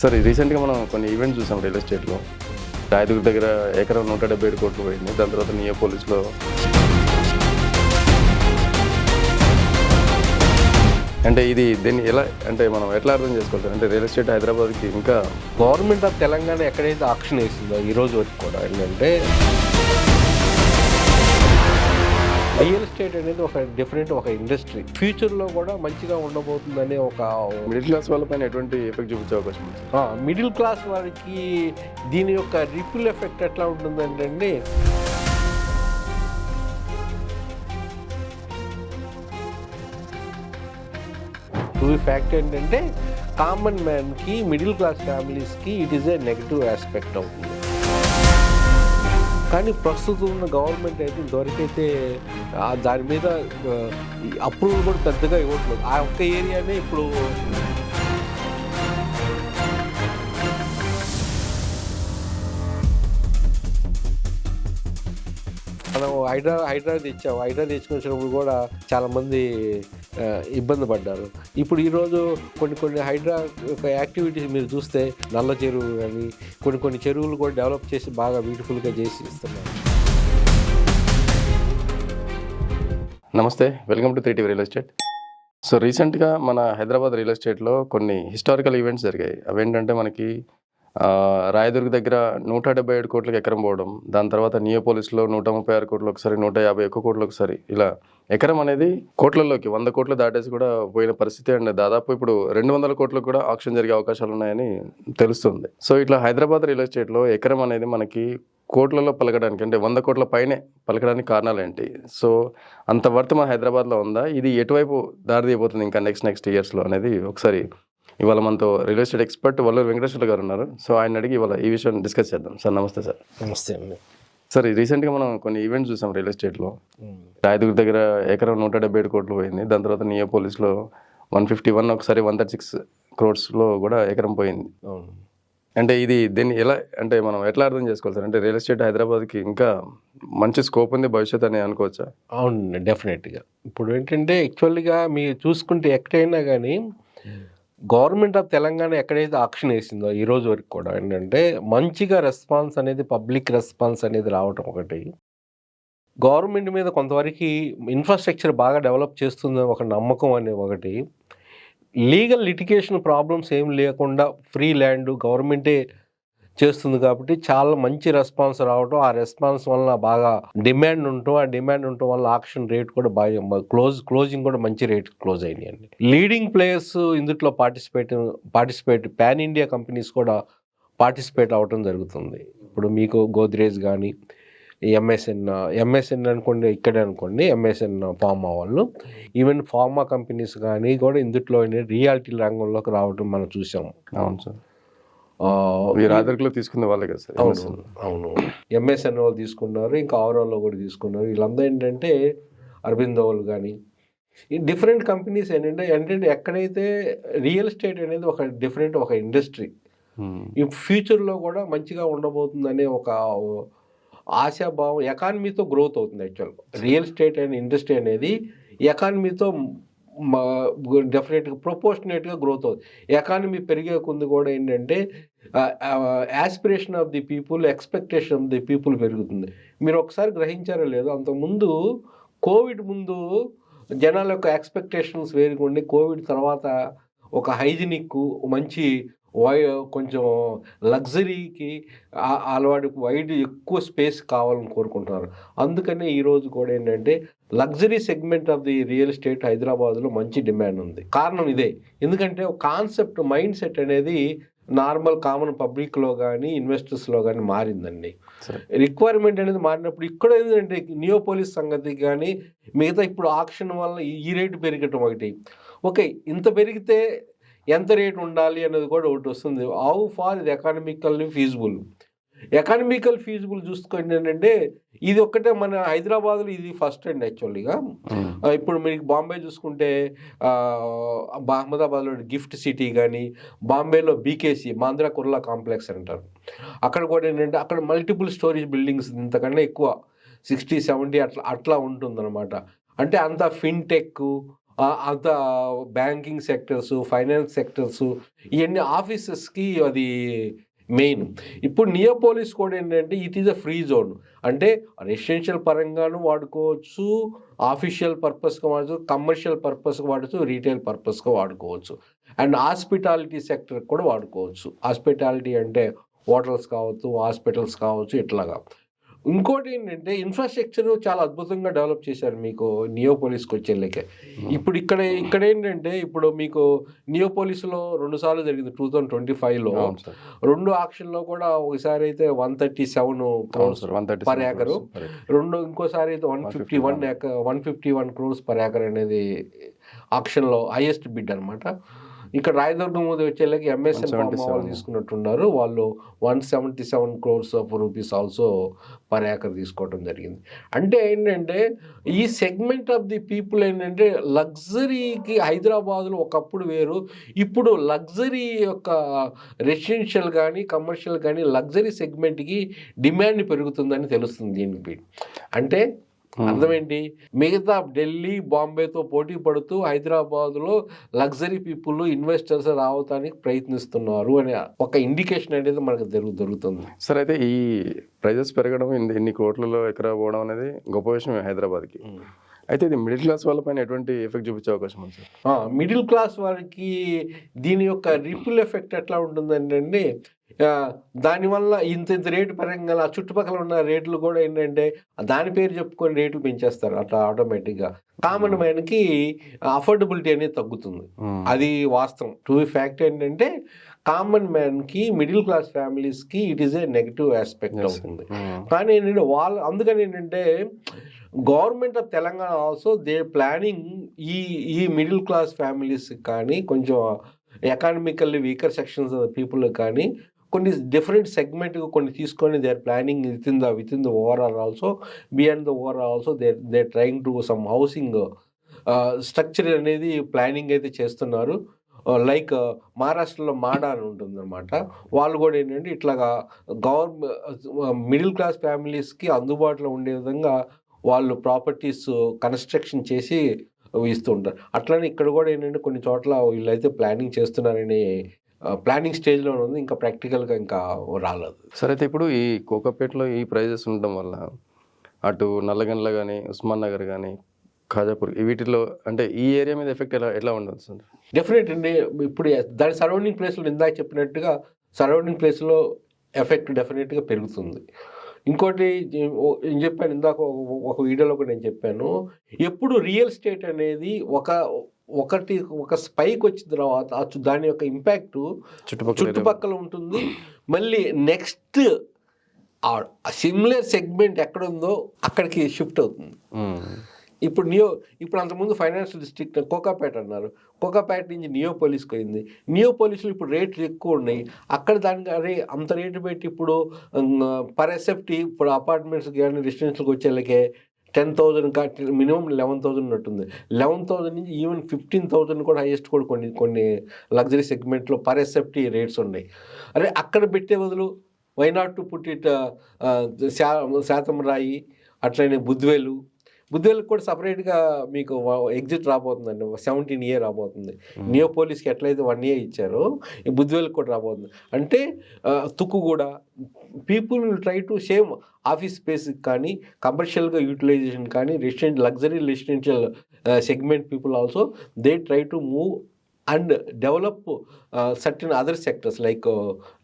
Sir రీసెంట్గా మనం కొన్ని ఈవెంట్ చూసాం రియల్ ఎస్టేట్లో రాయదుర్గ దగ్గర ఎకరం నూట డెబ్బై ఏడు కోట్లు పోయింది. దాని తర్వాత నియో పోలీస్లో అంటే ఇది దీన్ని ఎలా అంటే మనం ఎట్లా అర్థం చేసుకోవాలి? అంటే రియల్ ఎస్టేట్ హైదరాబాద్కి ఇంకా గవర్నమెంట్ ఆఫ్ తెలంగాణ ఎక్కడైతే ఆక్షన్ వేసిందో ఈ రోజు వరకు కూడా ఏంటంటే రియల్ ఎస్టేట్ అనేది ఒక డిఫరెంట్ ఒక ఇండస్ట్రీ ఫ్యూచర్లో కూడా మంచిగా ఉండబోతుందనే ఒక మిడిల్ క్లాస్ వాళ్ళపైన ఎటువంటి ఎఫెక్ట్ చూపించే అవకాశం ఉంది? మిడిల్ క్లాస్ వారికి దీని యొక్క రిపుల్ ఎఫెక్ట్ ఎట్లా ఉంటుందంటే అండి టూ ఫ్యాక్ట్ ఏంటంటే కామన్ మ్యాన్కి మిడిల్ క్లాస్ ఫ్యామిలీస్కి it is a negative aspect అవుతుంది కానీ ప్రస్తుతం ఉన్న గవర్నమెంట్ అయితే ఇంతవరకైతే ఆ దాని మీద అప్రూవల్ కూడా పెద్దగా ఇవ్వట్లేదు. ఆ ఒక్క ఏరియానే ఇప్పుడు మనం హైడ్రా హైడ్రా తెచ్చాము హైడ్రా తెచ్చుకొచ్చినప్పుడు కూడా చాలామంది ఇబ్బంది పడ్డారు. ఇప్పుడు ఈరోజు కొన్ని కొన్ని హైడ్రా యొక్క యాక్టివిటీస్ మీరు చూస్తే నల్ల చెరువు కానీ కొన్ని కొన్ని చెరువులు కూడా డెవలప్ చేసి బాగా బ్యూటిఫుల్గా చేసి ఇస్తున్నారు. నమస్తే. Welcome to three TV real estate. So రీసెంట్గా మన హైదరాబాద్ రియల్ ఎస్టేట్లో కొన్ని హిస్టారికల్ ఈవెంట్స్ జరిగాయి. అవేంటంటే మనకి రాయదుర్గ దగ్గర నూట డెబ్బై ఏడు కోట్లకు ఎకరం పోవడం దాని తర్వాత నియోపోలిస్లో నూట ముప్పై ఆరు కోట్లు ఒకసారి నూట యాభై ఒక్క కోట్లు ఒకసారి ఇలా ఎకరం అనేది కోట్లలోకి వంద కోట్లు దాటేసి కూడా పోయిన పరిస్థితి. అండి దాదాపు ఇప్పుడు రెండు వందల కోట్లకు కూడా ఆక్షన్ జరిగే అవకాశాలు ఉన్నాయని తెలుస్తుంది. సో ఇట్లా హైదరాబాద్ రియల్ ఎస్టేట్లో ఎకరం అనేది మనకి కోట్లలో పలకడానికి అంటే వంద కోట్ల పైనే పలకడానికి కారణాలు ఏంటి? సో అంత వర్త్ మన హైదరాబాద్లో ఉందా? ఇది ఎటువైపు దారి తీయబోతుంది ఇంకా నెక్స్ట్ నెక్స్ట్ ఇయర్స్లో అనేది ఒకసారి ఇవాళ మనతో real estate expert Valluru Venkateswara garu ఉన్నారు. సో ఆయన అడిగి ఇవాళ ఈ విషయం డిస్కస్ చేద్దాం. సార్ నమస్తే సార్. నమస్తే అండి. సార్ రీసెంట్గా మనం కొన్ని ఈవెంట్స్ చూసాం రియల్ ఎస్టేట్లో. రాయదుర్గ దగ్గర ఎకరం నూట డెబ్బై ఏడు కోట్లు పోయింది. దాని తర్వాత నియో పోలీస్లో వన్ ఫిఫ్టీ వన్ ఒకసారి వన్ థర్టీ సిక్స్ క్రోడ్స్లో కూడా ఎకరం పోయింది. అవును. అంటే ఇది దీన్ని ఎలా అంటే మనం ఎట్లా అర్థం చేసుకోవాలి సార్? అంటే రియల్ ఎస్టేట్ హైదరాబాద్కి ఇంకా మంచి స్కోప్ ఉంది భవిష్యత్ అని అనుకోవచ్చా? అవునండి డెఫినెట్గా. ఇప్పుడు ఏంటంటే యాక్చువల్గా మీరు చూసుకుంటే ఎక్కడైనా కానీ గవర్నమెంట్ ఆఫ్ తెలంగాణ ఎక్కడైతే ఆక్షన్ వేసిందో ఈ రోజు వరకు కూడా ఏంటంటే మంచిగా రెస్పాన్స్ అనేది పబ్లిక్ రెస్పాన్స్ అనేది రావటం ఒకటి. గవర్నమెంట్ మీద కొంతవరకు ఇన్ఫ్రాస్ట్రక్చర్ బాగా డెవలప్ చేస్తుంది ఒక నమ్మకం అనే ఒకటి. లీగల్ లిటిగేషన్ ప్రాబ్లమ్స్ ఏం లేకుండా ఫ్రీ ల్యాండ్ గవర్నమెంటే చేస్తుంది కాబట్టి చాలా మంచి రెస్పాన్స్ రావటం ఆ రెస్పాన్స్ వలన బాగా డిమాండ్ ఉండటం ఆ డిమాండ్ ఉండటం వల్ల ఆక్షన్ రేట్ కూడా బాగా క్లోజ్ క్లోజింగ్ కూడా మంచి రేట్ క్లోజ్ అయినాయండి. లీడింగ్ ప్లేయర్స్ ఇందుట్లో participate participate pan India companies కూడా పార్టిసిపేట్ అవ్వటం జరుగుతుంది. ఇప్పుడు మీకు గోద్రేజ్ కానీ ఎంఎస్ఎన్ ఎంఎస్ఎన్ అనుకోండి ఇక్కడే అనుకోండి ఎంఎస్ఎన్ ఫార్మా వాళ్ళు ఈవెన్ ఫార్మా కంపెనీస్ కానీ కూడా ఇందుట్లో రియాలిటీ రంగంలోకి రావడం మనం చూసాము అవును సార్. ఆ, ఈ రాయదుర్గలో తీసుకున్న వాళ్ళే కదా సార్ అవును. అవును. ఎంఎస్ఎన్ వాళ్ళు తీసుకున్నారు ఇంకా ఆవరాల్లో కూడా తీసుకున్నారు. వీళ్ళందరూ ఏంటంటే అరవిందో వాళ్ళు కానీ ఈ డిఫరెంట్ కంపెనీస్ ఏంటంటే ఏంటంటే ఎక్కడైతే రియల్ ఎస్టేట్ అనేది ఒక డిఫరెంట్ ఒక ఇండస్ట్రీ. ఈ ఫ్యూచర్లో కూడా మంచిగా ఉండబోతుందనే ఒక ఆశాభావం ఎకానమీతో గ్రోత్ అవుతుంది యాక్చువల్ రియల్ ఎస్టేట్ అనే ఇండస్ట్రీ అనేది ఎకానమీతో డెఫినెట్గా ప్రొపోర్షనేట్గా గ్రోత్ అవుతుంది. ఎకానమీ పెరిగే కొంది కూడా ఏంటంటే aspiration of the people expectation of the people పెరుగుతుంది. మీరు ఒకసారి గ్రహించారో లేదో అంతకుముందు కోవిడ్ ముందు జనాల యొక్క ఎక్స్పెక్టేషన్స్ వేరుకుండి కోవిడ్ తర్వాత ఒక హైజినిక్ మంచి వై కొంచెం లగ్జరీకి అలవాటు వైడ్ ఎక్కువ స్పేస్ కావాలని కోరుకుంటున్నారు. అందుకనే ఈరోజు కూడా ఏంటంటే luxury segment of the real estate హైదరాబాద్లో మంచి డిమాండ్ ఉంది. కారణం ఇదే. ఎందుకంటే కాన్సెప్ట్ మైండ్ సెట్ అనేది నార్మల్ కామన్ పబ్లిక్లో కానీ ఇన్వెస్టర్స్లో కానీ మారిందండి. రిక్వైర్మెంట్ అనేది మారినప్పుడు ఇక్కడ ఏంటంటే నియోపోలిస్ సంగతి కానీ మిగతా ఇప్పుడు ఆక్షన్ వల్ల ఈ- ఈ రేటు పెరగటం ఒకటి. ఓకే ఇంత పెరిగితే ఎంత రేటు ఉండాలి అనేది కూడా ఒకటి వస్తుంది. హౌ ఫార్ ఇది ఎకానమికల్లీ ఫీజిబుల్ ఎకానమికల్ ఫీజిబుల్ చూసుకోండి ఏంటంటే ఇది ఒక్కటే మన హైదరాబాద్లో ఇది ఫస్ట్ అండి యాక్చువల్లీగా. ఆ, ఇప్పుడు మీకు బాంబే చూసుకుంటే అహ్మదాబాద్లో గిఫ్ట్ సిటీ కానీ బాంబేలో బీకేసీ మాంద్రా కుర్లా కాంప్లెక్స్ అంటారు. అక్కడ కూడా ఏంటంటే అక్కడ మల్టిపుల్ స్టోరీస్ బిల్డింగ్స్ ఇంతకన్నా ఎక్కువ సిక్స్టీ సెవెంటీ అట్లా అట్లా ఉంటుందన్నమాట. అంటే అంత ఫిన్టెక్ అంత బ్యాంకింగ్ సెక్టర్స్ ఫైనాన్స్ సెక్టర్స్ ఇవన్నీ ఆఫీసెస్కి అది మెయిన్. ఇప్పుడు నియోపోలిస్ కూడా ఏంటంటే it is a free zone అంటే రెసిడెన్షియల్ పరంగాను వాడుకోవచ్చు ఆఫీషియల్ పర్పస్గా వాడచ్చు కమర్షియల్ పర్పస్గా వాడచ్చు రీటైల్ పర్పస్గా వాడుకోవచ్చు. అండ్ హాస్పిటాలిటీ సెక్టర్ కూడా వాడుకోవచ్చు. హాస్పిటాలిటీ అంటే హోటల్స్ కావచ్చు హాస్పిటల్స్ కావచ్చు ఇట్లాగా. ఇంకోటి ఏంటంటే ఇన్ఫ్రాస్ట్రక్చర్ చాలా అద్భుతంగా డెవలప్ చేశారు మీకు నియోపోలిస్కి వచ్చేళ్ళకే. ఇప్పుడు ఇక్కడ ఇక్కడ ఏంటంటే ఇప్పుడు మీకు నియోపోలిస్లో రెండు సార్లు జరిగింది టూ థౌజండ్ ట్వంటీ ఫైవ్లో రెండు ఆక్షన్లో కూడా ఒకసారి అయితే one thirty seven thirty per acre. రెండు ఇంకోసారి అయితే one fifty one one fifty one crores per acre అనేది ఆక్షన్లో హైయెస్ట్ బిడ్ అన్నమాట. ఇక్కడ రాయదుర్గం మీద వచ్చేళ్ళకి ఎంఎస్ఎన్ 177. వాళ్ళు తీసుకున్నట్టున్నారు. వాళ్ళు one seventy seven crores of rupees also per acre తీసుకోవడం జరిగింది. అంటే ఏంటంటే ఈ సెగ్మెంట్ ఆఫ్ ది పీపుల్ ఏంటంటే లగ్జరీకి హైదరాబాద్లో ఒకప్పుడు వేరు. ఇప్పుడు లగ్జరీ యొక్క రెసిడెన్షియల్ కానీ కమర్షియల్ కానీ లగ్జరీ సెగ్మెంట్కి డిమాండ్ పెరుగుతుందని తెలుస్తుంది దీనికి. అంటే అర్థం ఏంటి మిగతా ఢిల్లీ బాంబేతో పోటీ పడుతూ హైదరాబాద్లో లగ్జరీ పీపుల్ ఇన్వెస్టర్స్ రావడానికి ప్రయత్నిస్తున్నారు అనే ఒక ఇండికేషన్ అనేది మనకు జరుగు దొరుకుతుంది. సార్ అయితే ఈ ప్రైజెస్ పెరగడం ఇన్ని ఇన్ని కోట్లలో ఎకరా పోవడం అనేది గొప్ప విషయం హైదరాబాద్కి. అయితే ఇది మిడిల్ క్లాస్ వాళ్ళపైన ఎటువంటి ఎఫెక్ట్ చూపించే అవకాశం ఉంది సార్ మిడిల్ క్లాస్ వారికి దీని యొక్క రిపుల్ ఎఫెక్ట్ ఎట్లా ఉంటుందంటే దానివల్ల ఇంత ఇంత రేటు పరంగా ఆ చుట్టుపక్కల ఉన్న రేట్లు కూడా ఏంటంటే దాని పేరు చెప్పుకొని రేట్లు పెంచేస్తారు అట్లా ఆటోమేటిక్గా కామన్ మ్యాన్కి అఫోర్డబిలిటీ అనేది తగ్గుతుంది. మ్మ్. అది వాస్తవం. టు ఫ్యాక్ట్ ఏంటంటే కామన్ మ్యాన్కి మిడిల్ క్లాస్ ఫ్యామిలీస్కి it is a negative aspect. అవుతుంది మ్మ్. కానీ ఏంటంటే వాళ్ళు అందుకని ఏంటంటే government of Telangana also they planning ఈ ఈ మిడిల్ క్లాస్ ఫ్యామిలీస్ కానీ కొంచెం ఎకానమికల్లీ వీకర్ సెక్షన్స్ పీపుల్ కానీ కొన్ని డిఫరెంట్ సెగ్మెంట్ కొన్ని తీసుకొని they are planning with in the with in the overall also beyond the overall also they they trying to some housing structure అనేది planning అయితే చేస్తున్నారు like మహారాష్ట్రలో మాడా అని ఉంటుందన్నమాట. వాళ్ళు కూడా ఏంటంటే ఇట్లాగా గవర్నమెంట్ మిడిల్ క్లాస్ ఫ్యామిలీస్కి అందుబాటులో ఉండే విధంగా వాళ్ళు ప్రాపర్టీస్ కన్స్ట్రక్షన్ చేసి ఇస్తూ ఉంటారు అట్లనే ఇక్కడ కూడా ఏంటంటే కొన్ని చోట్ల వీళ్ళైతే ప్లానింగ్ చేస్తున్నారని ప్లానింగ్ స్టేజ్లో ఉంది. ఇంకా ప్రాక్టికల్గా ఇంకా రాలేదు. సరే అయితే ఇప్పుడు ఈ కోకాపేటలో ఈ ప్రైజెస్ ఉండడం వల్ల అటు నల్లగండ్ల కానీ ఉస్మాన్ నగర్ కానీ ఖాజాపూర్. వీటిలో అంటే ఈ ఏరియా మీద ఎఫెక్ట్ ఎలా ఎట్లా ఉండదు సార్? డెఫినెట్ అండి. ఇప్పుడు దాని సరౌండింగ్ ప్లేస్లో ఇందాక చెప్పినట్టుగా సరౌండింగ్ ప్లేస్లో ఎఫెక్ట్ డెఫినెట్గా పెరుగుతుంది. ఇంకోటి నేను చెప్పాను ఇందాక ఒక- వీడియోలో కూడా నేను చెప్పాను. ఎప్పుడు రియల్ ఎస్టేట్ అనేది ఒక ఒకటి ఒక స్పైక్ వచ్చిన తర్వాత దాని యొక్క ఇంపాక్ట్ చుట్టుపక్కల ఉంటుంది. మళ్ళీ నెక్స్ట్ సిమిలర్ సెగ్మెంట్ ఎక్కడ ఉందో అక్కడికి షిఫ్ట్ అవుతుంది. ఇప్పుడు నియో ఇప్పుడు అంతకుముందు ఫైనాన్షియల్ డిస్ట్రిక్ట్ కోకాపేట అన్నారు. కోకాపేట నుంచి నియోపోలిస్కి అయింది. నియోపోలిస్లో ఇప్పుడు రేట్లు ఎక్కువ ఉన్నాయి. అక్కడ దానికి అరే అంత రేటు పెట్టి ఇప్పుడు పర్ ఎసెప్టీ ఇప్పుడు అపార్ట్మెంట్స్ కానీ రెసిడెన్షియల్కి వచ్చేళ్ళకే ten thousand minimum eleven thousand ఉంటుంది లెవెన్ థౌజండ్ నుంచి ఈవెన్ ఫిఫ్టీన్ థౌజండ్ కూడా హైయెస్ట్ కూడా కొన్ని కొన్ని లగ్జరీ సెగ్మెంట్లో పర్ ఎసెప్టీ రేట్స్ ఉన్నాయి. అరే అక్కడ పెట్టే బదులు why not to put it శాతం రాయి అట్లనే బుద్వేలు బుద్వేలకు కూడా సపరేట్గా మీకు ఎగ్జిట్ రాబోతుందండి. సెవెంటీన్ ఇయర్ రాబోతుంది. నియో పోలీస్కి ఎట్లయితే వన్ ఇయర్ ఇచ్చారో ఈ బుద్వేలకు కూడా రాబోతుంది. అంటే తుక్కు కూడా people try to same office space కానీ కమర్షియల్గా యూటిలైజేషన్ కానీ resident luxury residential segment people also they try to move and develop certain other sectors like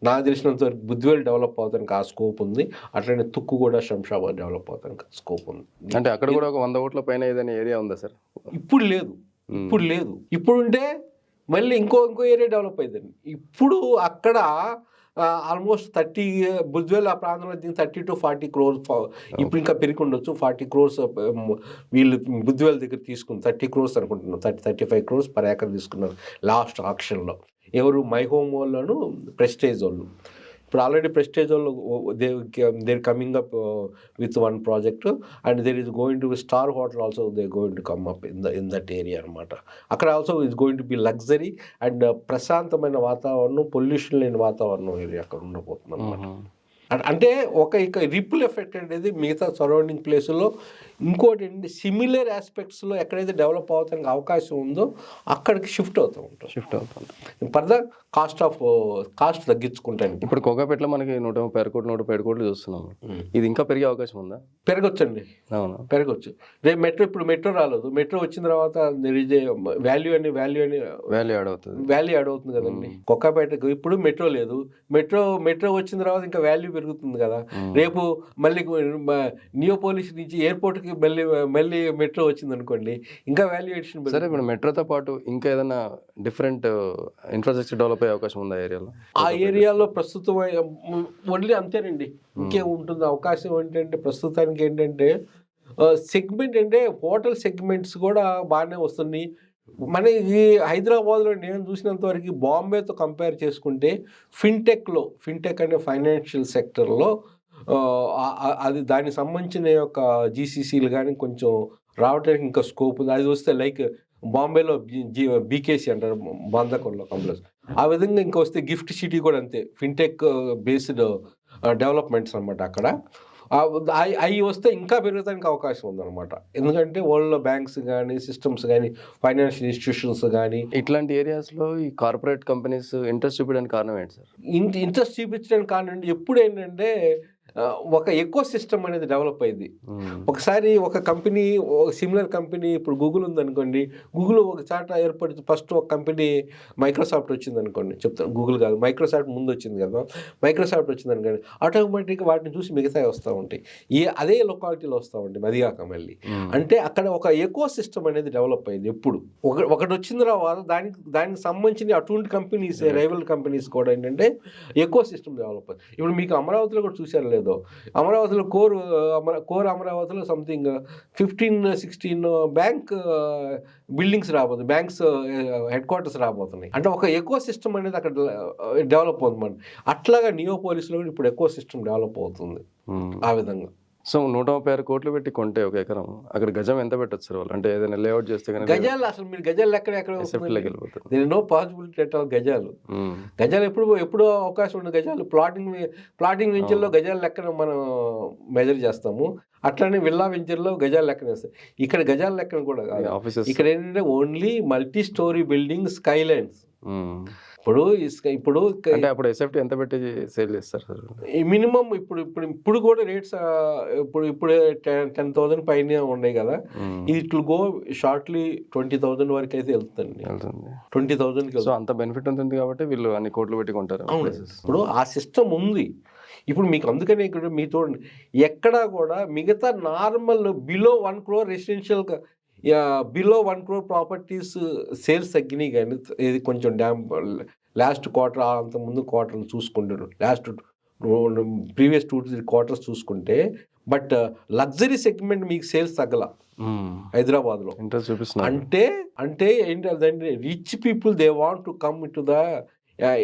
నాకు తెలిసినంత వరకు బుద్ధివేలు డెవలప్ అవడానికి ఆ స్కోప్ ఉంది. అట్లనే తుక్కు కూడా శంషాబాద్ డెవలప్ అవడానికి స్కోప్ ఉంది. అంటే అక్కడ కూడా ఒక వంద ఓట్ల పైన ఏదైనా ఏరియా ఉందా సార్? ఇప్పుడు లేదు. ఇప్పుడు లేదు. ఇప్పుడు ఉంటే మళ్ళీ ఇంకో ఇంకో ఏరియా డెవలప్ అయిందండి ఇప్పుడు అక్కడ ఆల్మోస్ట్ థర్టీ బుజ్వేల్ ఆ ప్రాంతంలో దీనికి థర్టీ టు ఫార్టీ క్రోర్స్ ఇప్పుడు ఇంకా పెరిగి ఉండొచ్చు ఫార్టీ క్రోర్స్ వీళ్ళు బుద్ధివేల్ దగ్గర తీసుకుని థర్టీ క్రోర్స్ అనుకుంటున్నాను. Thirty thirty five crores per acre తీసుకున్నారు లాస్ట్ ఆక్షన్లో ఎవరు మై హోమ్ వాళ్ళు ప్రెస్టేజ్ వాళ్ళు. ఇప్పుడు ఆల్రెడీ ప్రెస్టేజ్ వాళ్ళు they there coming up with one project and there is going to star hotel also they going to come up in the in that area అనమాట అక్కడ also is going to be luxury and ప్రశాంతమైన వాతావరణం pollution లేని వాతావరణం area అక్కడ ఉండబోతుంది అనమాట అంటే ఒక ఇక రిపుల్ ఎఫెక్ట్ అనేది మిగతా సరౌండింగ్ ప్లేసుల్లో ఇంకోటి ఏంటి సిమిలర్ ఆస్పెక్ట్స్లో ఎక్కడైతే డెవలప్ అవడానికి అవకాశం ఉందో అక్కడికి షిఫ్ట్ అవుతూ ఉంటాం. షిఫ్ట్ అవుతుంది ఫర్దర్ కాస్ట్ ఆఫ్ కాస్ట్ తగ్గించుకుంటానికి ఇప్పుడు కోకాపేటలో మనకి నూట ముప్పై ఆరు కోట్లు నూట ముప్పై కోట్లు చూస్తున్నాము ఇది ఇంకా పెరిగే అవకాశం ఉందా? పెరగొచ్చండి. అవునా? పెరగచ్చు. రేపు మెట్రో ఇప్పుడు మెట్రో రాలేదు. మెట్రో వచ్చిన తర్వాత వాల్యూ అని వాల్యూ అని వాల్యూ యాడ్ అవుతుంది. వాల్యూ యాడ్ అవుతుంది కదండి. కొక్కపేటకు ఇప్పుడు మెట్రో లేదు. మెట్రో మెట్రో వచ్చిన తర్వాత ఇంకా వాల్యూ పెరుగుతుంది కదా. రేపు మళ్ళీ నియోపోలిస్ నుంచి ఎయిర్పోర్ట్ కి మళ్ళీ మళ్ళీ మెట్రో వచ్చింది అనుకోండి ఇంకా వాల్యుయేషన్ సరే ఇప్పుడు మెట్రోతో పాటు ఇంకా ఏదైనా డిఫరెంట్ ఇన్ఫ్రాస్ట్రక్చర్ డెవలప్ అయ్యే అవకాశం ఉందా ఏరియాలో? ఆ ఏరియాలో ప్రస్తుతం ఓన్లీ అంతేనండి. ఇంకేం ఉంటుంది. అవకాశం ఏంటంటే ప్రస్తుతానికి ఏంటంటే సెగ్మెంట్ అంటే హోటల్ సెగ్మెంట్స్ కూడా బాగానే వస్తున్నాయి మన ఈ హైదరాబాద్లో నేను చూసినంత వరకు బాంబేతో కంపేర్ చేసుకుంటే ఫిన్టెక్లో ఫిన్టెక్ అనే ఫైనాన్షియల్ సెక్టర్లో అది దానికి సంబంధించిన యొక్క జీసీసీలు కానీ కొంచెం రావడానికి ఇంకా స్కోప్ ఉంది. అది వస్తే లైక్ బాంబేలో బీకేసీ అంటారు బాందకొండలో కంప్లెక్స్ ఆ విధంగా ఇంకా వస్తే గిఫ్ట్ సిటీ కూడా అంతే. ఫిన్టెక్ బేస్డ్ డెవలప్మెంట్స్ అన్నమాట అక్కడ. అవి వస్తే ఇంకా పెరగడానికి అవకాశం ఉందన్నమాట. ఎందుకంటే వరల్డ్లో బ్యాంక్స్ కానీ సిస్టమ్స్ కానీ ఫైనాన్షియల్ ఇన్స్టిట్యూషన్స్ కానీ ఇట్లాంటి ఏరియాస్లో ఈ కార్పొరేట్ కంపెనీస్ ఇంట్రెస్ట్ చూపించడానికి కారణం ఏంటి సార్ ఇంట్రెస్ట్ చూపించడానికి కారణం ఎప్పుడు ఏంటంటే ఒక ఎకో సిస్టమ్ అనేది డెవలప్ అయింది. ఒకసారి ఒక కంపెనీ సిమిలర్ కంపెనీ ఇప్పుడు గూగుల్ ఉందనుకోండి గూగుల్ ఒక చాట ఏర్పడి ఫస్ట్ ఒక కంపెనీ మైక్రోసాఫ్ట్ వచ్చింది అనుకోండి. చెప్తాను గూగుల్ కాదు మైక్రోసాఫ్ట్ ముందు వచ్చింది కదా. మైక్రోసాఫ్ట్ వచ్చింది అనుకోండి ఆటోమేటిక్గా వాటిని చూసి మిగతా వస్తూ ఉంటాయి. ఏ అదే లొకాలిటీలో వస్తూ ఉంటాయి అది కాక మళ్ళీ. అంటే అక్కడ ఒక ఎకో సిస్టమ్ అనేది డెవలప్ అయింది ఎప్పుడు. ఒక ఒకటి వచ్చిన తర్వాత దానికి దానికి సంబంధించిన అటువంటి కంపెనీస్ రైవల్ కంపెనీస్ కూడా ఏంటంటే ఎకో సిస్టమ్ డెవలప్ అయింది ఇప్పుడు మీకు అమరావతిలో కూడా చూసారు లేదో. అమరావతిలో కోర్ అమరా కోర్ అమరావతిలో something fifteen sixteen bank buildings రాబోతుంది బ్యాంక్స్ హెడ్ క్వార్టర్స్ రాబోతున్నాయి. అంటే ఒక ఎకో సిస్టమ్ అనేది అక్కడ డెవలప్ అవుతుంది అట్లాగా నియోపోలిస్లో కూడా ఇప్పుడు ఎకో సిస్టమ్ డెవలప్ అవుతుంది ఆ విధంగా. సో నూట ముప్పై ఆరు కోట్లు పెట్టి కొంటే ఒక ఎకరం. అక్కడ గజం ఎంత పెట్టచ్చు సార్ వాళ్ళు? అంటే ఏదైనా లేఅవుట్ చేస్తే కనుక గజాలు అసలు మీరు గజాలు ఎక్కడ ఎక్కడ వెళ్ళిపోతారు. దేని నో పాసిబిలిటీ అట్ ఆల్ గజాలు. మ్మ్. గజాలు ఎప్పుడు ఎప్పుడు అవకాశం ఉంది గజాలు. ప్లాటింగ్ ప్లాటింగ్ వెంచర్లో గజాలు లెక్కన మనం మెజర్ చేస్తాము. అట్లనే విల్లా వెంచర్లో గజాలు లెక్కన వేస్తాం. ఇక్కడ గజాల లెక్కన కూడా కాదు. ఇక్కడ ఏంటంటే only multi storey building skylines. ఇప్పుడు sky- ఇప్పుడు అంటే అప్పుడు ఎస్ఎఫ్టీ ఎంత పెట్టి సేల్ చేస్తారు సార్? మినిమం ఇప్పుడు ఇప్పుడు ఇప్పుడు కూడా రేట్స్ ఇప్పుడు ఇప్పుడు టెన్ థౌసండ్ పైన ఉన్నాయి కదా. ఇది it go shortly twenty thousand వరకు అయితే వెళ్తుంది. వెళ్తుంది ట్వంటీ థౌసండ్కి సో అంత బెనిఫిట్ ఉంటుంది కాబట్టి వీళ్ళు అన్ని కోట్లు పెట్టి కొంటారు అవును. ఇప్పుడు ఆ సిస్టమ్ ఉంది. ఇప్పుడు మీకు అందుకనే ఇక్కడ మీ చూడండి ఎక్కడా కూడా మిగతా normal below one crore residential below one crore properties sales తగ్గినాయి కానీ ఇది కొంచెం డ్యామ్ లాస్ట్ క్వార్టర్ అంత ముందు క్వార్టర్ చూసుకుంటారు last previous two three quarters చూసుకుంటే బట్ లగ్జరీ సెగ్మెంట్ మీకు సేల్స్ తగ్గల. హైదరాబాద్లో ఇంట్రెస్ట్ చూపిస్తున్నారు అంటే అంటే ఏంటి అదంటే rich people they want to come to the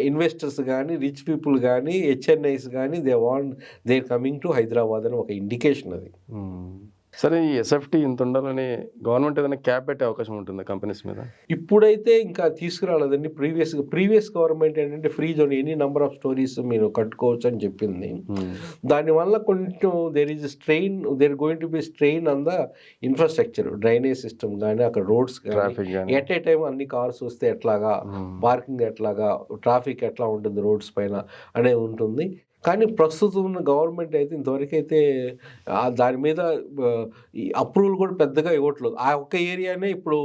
investors కానీ రిచ్ పీపుల్ కానీ హెచ్ఎన్ఐస్ కానీ they want they coming to Hyderabad అని ఒక ఇండికేషన్ అది మ్మ్. సరే ఈ ఎస్ఎఫ్టీ ఇంత ఉండాలని గవర్నమెంట్ ఏదైనా క్యాప్ పెట్టే అవకాశం ఉంటుంది కంపెనీస్ మీద? ఇప్పుడైతే ఇంకా తీసుకురాలేదండి. ప్రీవియస్ ప్రీవియస్ గవర్నమెంట్ ఏంటంటే free zone any number of stories మీరు కట్టుకోవచ్చు అని చెప్పింది. మ్మ్. దానివల్ల కొంచెం there is strain there going to be strain on the infrastructure drainage system కానీ అక్కడ roads traffic at a time అన్ని కార్స్ వస్తే ఎట్లాగా పార్కింగ్ ఎట్లాగా ట్రాఫిక్ ఎట్లా ఉంటుంది రోడ్స్ పైన అనేది ఉంటుంది. కానీ ప్రస్తుతం ఉన్న గవర్నమెంట్ అయితే ఇంతవరకు అయితే దాని మీద అప్రూవల్ కూడా పెద్దగా ఇవ్వట్లేదు. ఆ ఒక్క ఏరియానే ఇప్పుడు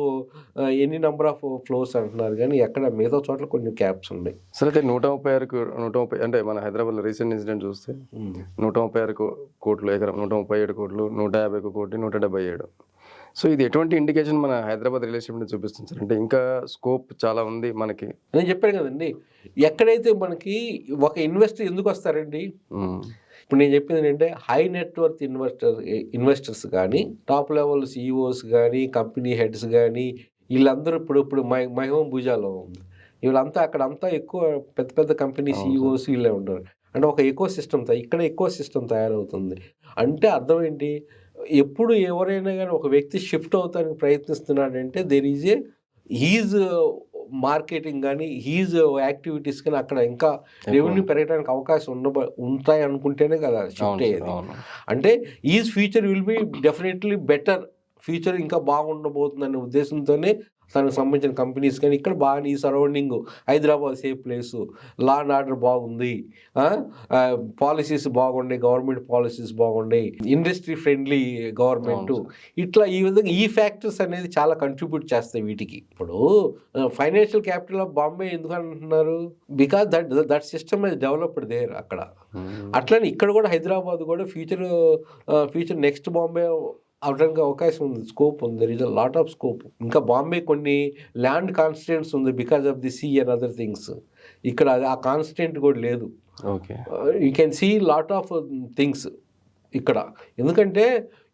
ఎన్ని నెంబర్ ఆఫ్ ఫ్లోర్స్ అంటున్నారు కానీ ఎక్కడ మిగతా చోట్ల కొన్ని క్యాప్స్ ఉన్నాయి. సరే అయితే నూట ముప్పై ఆరు నూట ముప్పై అంటే మన హైదరాబాద్లో రీసెంట్ ఇన్సిడెంట్ చూస్తే నూట ముప్పై ఆరు కోట్లు ఎకరం నూట ముప్పై ఏడు కోట్లు నూట యాభై ఒక కోటి నూట డెబ్బై ఏడు. సో ఇది ఎటువంటి ఇండికేషన్ మన హైదరాబాద్ ఎస్టేట్ చూపిస్తుంది సార్? అంటే ఇంకా స్కోప్ చాలా ఉంది మనకి. నేను చెప్పాను కదండి ఎక్కడైతే మనకి ఒక ఇన్వెస్టర్ ఎందుకు వస్తారండి. ఇప్పుడు నేను చెప్పింది ఏంటంటే high net worth investor investors కానీ టాప్ లెవెల్ సిఇఓస్ కానీ కంపెనీ హెడ్స్ కానీ వీళ్ళందరూ ఇప్పుడు ఇప్పుడు మై మహిమం భుజాలో ఉంది. వీళ్ళంతా అక్కడ అంతా ఎక్కువ పెద్ద పెద్ద కంపెనీ అవును సిఇఓస్ వీళ్ళే ఉంటారు. అంటే ఒక ఎకో సిస్టమ్ ఇక్కడ ఎకో సిస్టమ్ తయారవుతుంది. అంటే అర్థం ఏంటి? ఎప్పుడు ఎవరైనా కానీ ఒక వ్యక్తి షిఫ్ట్ అవుతానికి ప్రయత్నిస్తున్నాడంటే there is a his marketing కానీ హీజ్ యాక్టివిటీస్ కానీ అక్కడ ఇంకా రెవెన్యూ పెరగడానికి అవకాశం ఉండ ఉంటాయి అనుకుంటేనే కదా షిఫ్ట్ అయ్యేది. అంటే is future will be definitely better future ఇంకా బాగుండబోతుందనే ఉద్దేశంతోనే తనకు సంబంధించిన కంపెనీస్ కానీ ఇక్కడ బాగా ఈ surrounding Hyderabad safe place law and order బాగుంది. పాలసీస్ బాగుండే గవర్నమెంట్ పాలసీస్ బాగుండే ఇండస్ట్రీ ఫ్రెండ్లీ గవర్నమెంట్. ఇట్లా ఈ విధంగా ఈ ఫ్యాక్టర్స్ అనేది చాలా కంట్రిబ్యూట్ చేస్తాయి వీటికి. ఇప్పుడు ఫైనాన్షియల్ క్యాపిటల్ ఆఫ్ బాంబే ఎందుకు అంటున్నారు? Because that that system is developed there అక్కడ. అట్లనే ఇక్కడ కూడా హైదరాబాద్ కూడా ఫ్యూచర్ ఫ్యూచర్ నెక్స్ట్ బాంబే అవడానికి అవకాశం ఉంది. స్కోప్ ఉంది. There is a lot of scope ఇంకా బాంబే కొన్ని ల్యాండ్ కాన్స్టెంట్స్ ఉంది because of the sea and other things ఇక్కడ ఆ కాన్స్టెంట్ కూడా లేదు. Okay you can see lot of things ఇక్కడ. ఎందుకంటే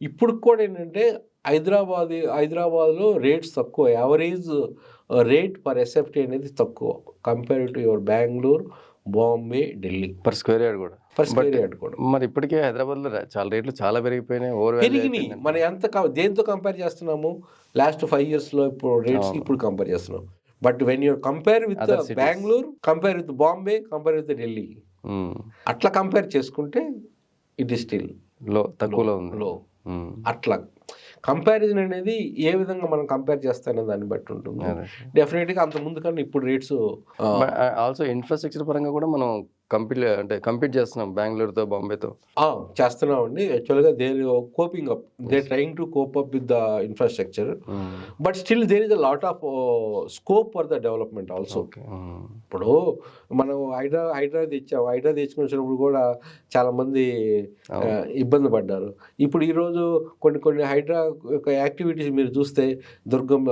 ఇప్పుడు కూడా ఏంటంటే హైదరాబాద్ హైదరాబాద్లో రేట్స్ తక్కువ. యావరేజ్ రేట్ పర్ ఎస్ఎఫ్టీ అనేది తక్కువ. Compare to your Bengaluru Bombay Delhi per square yard కూడా. ఫస్ట్ మరి ఇప్పటికే హైదరాబాద్లో చాలా రేట్లు చాలా పెరిగిపోయినాయి. ఓవర్ పెరిగినాయి. మనం ఎంత దేంతో కంపేర్ చేస్తున్నాము? లాస్ట్ ఫైవ్ ఇయర్స్లో ఇప్పుడు రేట్స్. ఇప్పుడు కంపేర్ చేస్తున్నాం. But when you compare with. Bengaluru compare with Bombay compare with Delhi అట్లా కంపేర్ చేసుకుంటే ఇట్ ఈస్ స్టిల్లో తక్కువలో ఉంది. లో. మ్మ్. అట్లా. కంపారిజన్ అనేది ఏ విధంగా మనం కంపేర్ చేస్తానే దాన్ని బట్టి ఉంటుంది. డెఫినెట్గా అంత ముందు కన్నా ఇప్పుడు రేట్స్ ఆల్సో ఇన్ఫ్రాస్ట్రక్చర్ పరంగా కూడా మనం కంపీట్ అంటే కంపీట్ చేస్తున్నాం బెంగళూరుతో బాంబేతో. చేస్తున్నామండి. యాక్చువల్గా they coping up. They trying to cope up with the infrastructure. But still there is a lot of scope for the development also. Okay. ఇప్పుడు మనం హైడ్రా హైడ్రా తెచ్చాం. హైడ్రా తెచ్చుకుని వచ్చినప్పుడు కూడా చాలా మంది ఆ, ఇబ్బంది పడ్డారు. ఇప్పుడు ఈరోజు కొన్ని కొన్ని హైడ్రా యొక్క యాక్టివిటీస్ మీరు చూస్తే దుర్గం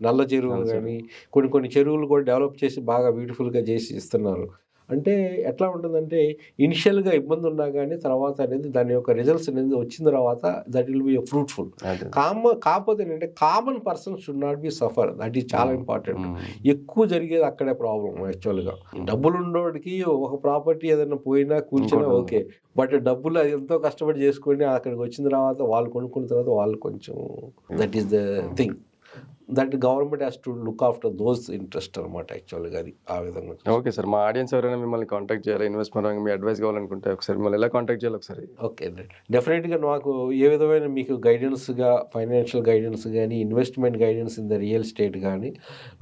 నల్ల చెరువులు కానీ కొన్ని కొన్ని చెరువులు కూడా డెవలప్ చేసి బాగా బ్యూటిఫుల్గా చేసి ఇస్తున్నారు. అంటే ఎట్లా ఉంటుందంటే ఇనిషియల్గా ఇబ్బంది ఉన్నా కానీ తర్వాత అనేది దాని యొక్క రిజల్ట్స్ అనేది వచ్చిన తర్వాత దట్ విల్ బి ఫ్రూట్ఫుల్. కామ కాకపోతే ఏంటంటే common person should not be suffer. That is చాలా ఇంపార్టెంట్. ఎక్కువ జరిగేది అక్కడే ప్రాబ్లం యాక్చువల్గా. డబ్బులు ఉన్నోడికి ఒక ప్రాపర్టీ ఏదైనా పోయినా కూర్చున్నా ఓకే. బట్ డబ్బులు అది ఎంతో కష్టపడి చేసుకొని అక్కడికి వచ్చిన తర్వాత వాళ్ళు కొనుక్కున్న తర్వాత వాళ్ళు కొంచెం that is the thing. That government has to look after those interest అనమాట యాక్చువల్గా అది ఆ విధంగా ఓకే సార్ మా ఆడియన్స్ ఎవరైనా మిమ్మల్ని కాంటాక్ట్ చేయాలి? ఇన్వెస్ట్మెంట్ రంగం మీ అడ్వైస్ కావాలనుకుంటే ఒకసారి మిమ్మల్ని ఎలా కాంటాక్ట్ చేయాలి ఒకసారి? ఓకే డెఫినెట్గా నాకు ఏ విధమైన మీకు గైడెన్స్గా ఫైనాన్షియల్ గైడెన్స్ కానీ investment guidance in the real estate కానీ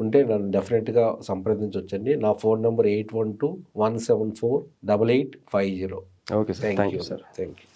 ఉంటే నన్ను డెఫినెట్గా సంప్రదించవచ్చండి నా phone number eight one two one seven four double eight five zero okay sir thank you sir thank you